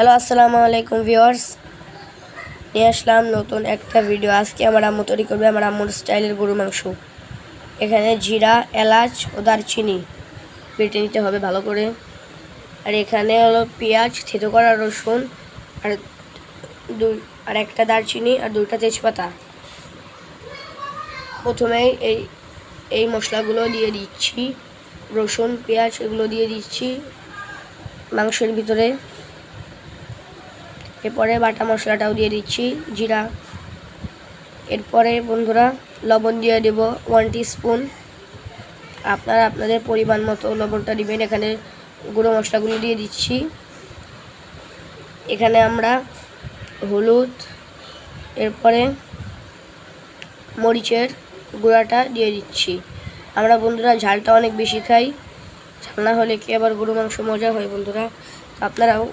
Hello আসসালামু আলাইকুম viewers নিয়ে আসলাম নতুন একটা ভিডিও আজকে আমার আম্মু তৈরি করবে আমার আম্মুর স্টাইলের গরু মাংস। এখানে জিরা, এলাচ ও দারচিনি বেটে নিতে হবে ভালো করে। আর এখানে হলো পেঁয়াজ, থেতো করা রসুন আর দুই, আর একটা দারচিনি আর দুইটা তেজপাতা। প্রথমেই এই এই মশলাগুলো দিয়ে দিচ্ছি। রসুন, পেঁয়াজ এগুলো দিয়ে দিচ্ছি মাংসের ভিতরে। এরপরে বাটা মশলাটাও দিয়ে দিচ্ছি, জিরা। এরপরে বন্ধুরা লবণ দিয়ে দেব ওয়ান স্পুন আপনারা আপনাদের পরিমাণ মতো লবণটা দিবেন, এখানে গুঁড়ো মশলাগুলো দিয়ে দিচ্ছি। এখানে আমরা হলুদ, এরপরে মরিচের গুঁড়াটা দিয়ে দিচ্ছি। আমরা বন্ধুরা ঝালটা অনেক বেশি খাই, ঝাল না হলে কি আবার গরু মাংস মজা হয় বন্ধুরা? আপনারাও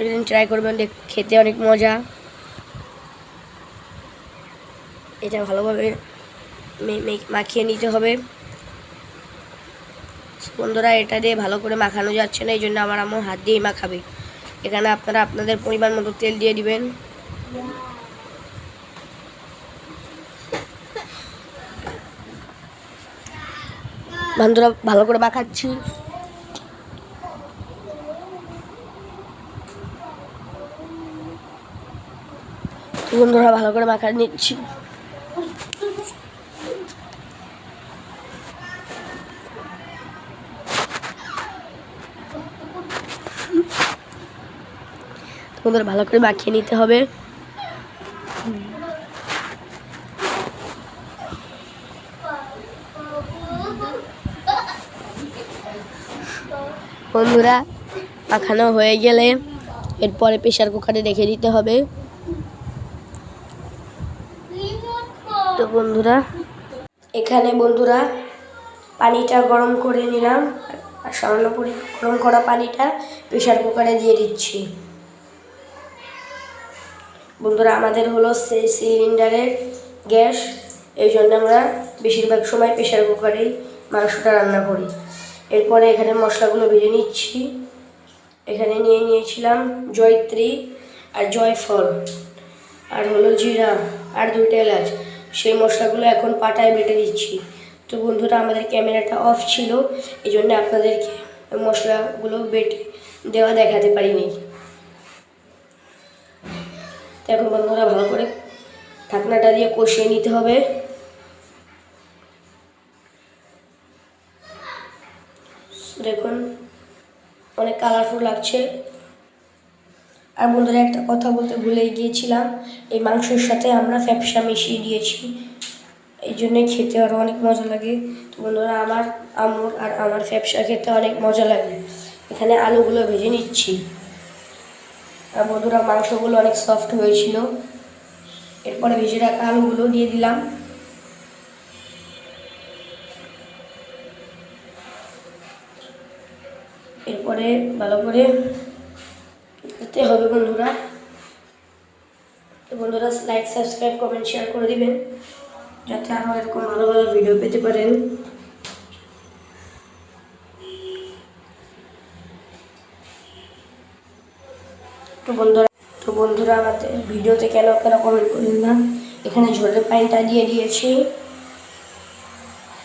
একদিন ট্রাই করবেন খেতে অনেক মজা। এটা ভালোভাবে মাখিয়ে নিতে হবে। বন্ধুরা, এটা দিয়ে ভালো করে মাখানো যাচ্ছে না, এই জন্য আমার আম্মু হাত দিয়েই মাখাবে। এখানে আপনারা আপনাদের পরিমাণ মতো তেল দিয়ে দিবেন। বন্ধুরা, ভালো করে মাখাচ্ছি। বন্ধুরা ভালো করে মাখা নিচ্ছি। তো বন্ধুরা ভালো করে মাখিয়ে নিতে হবে। বন্ধুরা, মাখানো হয়ে গেলে এরপরে প্রেশার কুকারে রেখে দিতে হবে। তো বন্ধুরা, এখানে বন্ধুরা পানিটা গরম করে নিলাম। আর সামান্য পরি গরম করা পানিটা প্রেশার কুকারে দিয়ে দিচ্ছি। বন্ধুরা, আমাদের হলো সিলিন্ডারের গ্যাস। এই জন্য আমরা বেশিরভাগ সময় প্রেশার কুকারেই মাংসটা রান্না করি। এরপরে এখানে মশলাগুলো ভেজে নিচ্ছি। এখানে নিয়ে নিয়েছিলাম জয়ত্রী আর জয়ফল। আর হলো জিরা আর দুইটা এলাচ। সেই মশলাগুলো এখন পাটায় বেটে দিচ্ছি তো বন্ধুরা, আমাদের ক্যামেরাটা অফ ছিল এই জন্য আপনাদেরকে মশলাগুলো বেটে দেওয়া দেখাতে পারিনি। তো এখন বন্ধুরা, ভালো করে ঢাকনাটা দিয়ে কষিয়ে নিতে হবে। দেখুন, অনেক কালারফুল লাগছে। আর বন্ধুরা, একটা কথা বলতে ভুলে গিয়েছিলাম, এই মাংসের সাথে আমরা ফ্যাপসা মিশিয়ে দিয়েছি। এই জন্যে খেতে আরও অনেক মজা লাগে। তো বন্ধুরা, আমার আমুর আর আমার ফ্যাপসা খেতে অনেক মজা লাগে। এখানে আলুগুলো ভেজে নিচ্ছি। আর বন্ধুরা, মাংসগুলো অনেক সফট হয়েছিল। এরপরে ভেজে রাখা আলুগুলো দিয়ে দিলাম। এরপরে ভালো করে দিতে হবে বন্ধুরা। তো বন্ধুরা লাইক সাবস্ক্রাইব কমেন্ট শেয়ার করে দিবেন। যাতে আরও এরকম ভালো ভালো ভিডিও পেতে পারেন। তো বন্ধুরা তো বন্ধুরা, আমাদের ভিডিওতে কেন কেন কমেন্ট করলেন না? এখানে ঝোলের পানিটা দিয়ে দিয়েছি।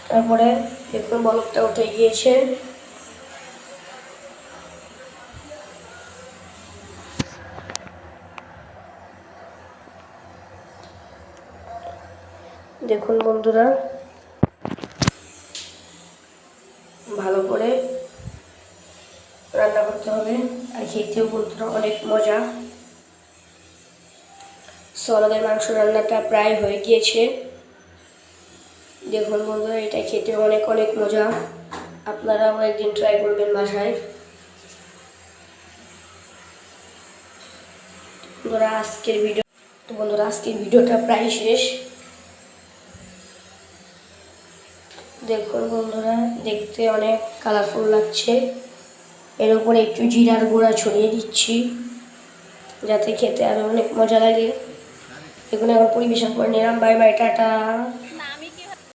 তারপরে দেখুন, বলকটা উঠে গিয়েছে। দেখুন বন্ধুরা, ভালো করে রান্না করতে হবে। আর খেতেও বন্ধুরা অনেক মজা। সো আমাদের মাংস রান্নাটা প্রায় হয়ে গিয়েছে। দেখুন বন্ধুরা, এটা খেতে অনেক অনেক মজা। আপনারাও একদিন ট্রাই করবেন বাসায়। বন্ধুরা, আজকের ভিডিও তো বন্ধুরা, আজকের ভিডিওটা প্রায় শেষ। দেখুন বন্ধুরা, দেখতে অনেক কালারফুল লাগছে। এর উপরে একটু জিরার গুঁড়া ছড়িয়ে দিচ্ছি, যাতে খেতে আরও অনেক মজা লাগে। এগুলো এখন পরিবেশন করে নিলাম। Bye bye, tata.